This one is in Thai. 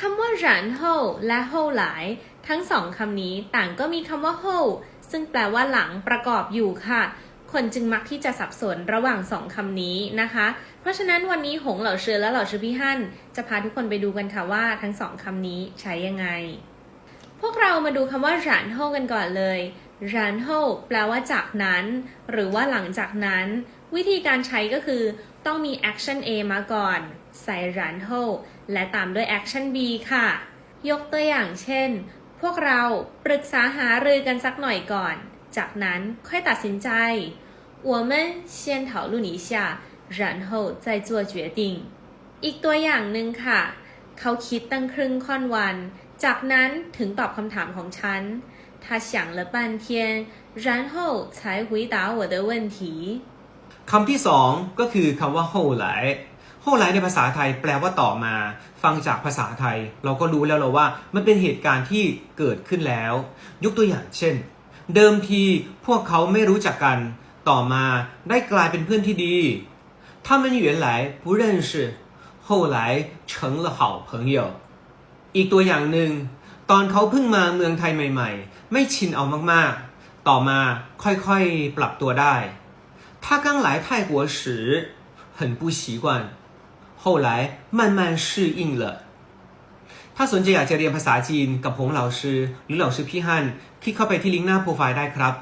คำว่าหรานโฮและโฮหลาย ทั้งสองคำนี้ต่างก็มีคำว่าโฮซึ่งแปลว่าหลังประกอบอยู่ค่ะ คนจึงมักที่จะสับสนระหว่างสองคำนี้นะคะ เพราะฉะนั้นวันนี้หงเหล่าเชือและเหล่าชือพี่ฮั่นจะพาทุกคนไปดูกันค่ะว่าทั้งสองคำนี้ใช้ยังไง พวกเรามาดูคำว่าหรานโฮกันก่อนเลย หรานโฮแปลว่าจากนั้น หรือว่าหลังจากนั้น วิธีการใช้ก็คือต้องมี action A มาก่อน ใส่หรานโฮและตามด้วย action B ค่ะ ยกตัวอย่างเช่น พวกเราปรึกษาหารือกันสักหน่อยก่อน จากนั้นค่อยตัดสินใจ我们先讨论一下然后再做决定อีกตัวอย่างหนึ่งค่ะ เขาคิดตั้งครึ่งค่อนวัน จากนั้นถึงตอบคำถามของฉัน他想了半天然后才回答我的问题 คำที่สองก็คือคำว่าโฮไหลโฮไหลในภาษาไทยแปลว่าต่อมา ฟังจากภาษาไทย เราก็รู้แล้วเราว่ามันเป็นเหตุการณ์ที่เกิดขึ้นแล้ว ยกตัวอย่างเช่น เดิมทีพวกเขาไม่รู้จักกัน ต่อมาได้กลายเป็นเพื่อนที่ดี他们原来不认识后来成了好朋友 อีกตัวอย่างหนึ่ง ตอนเขาเพิ่งมาเมืองไทยใหม่ ๆ ไม่ชินเอามากๆ ต่อมาค่อยๆ ปรับตัวได้ 他刚来泰国时很不习惯，后来慢慢适应了。ถ้าสนใจอยากจะเรียนภาษาจีนกับผงเหล่าชื่อหรือเหล่าชื่อพี่ฮั่นคลิกเข้าไปที่ลิงก์หน้าโปรไฟล์ได้ครับ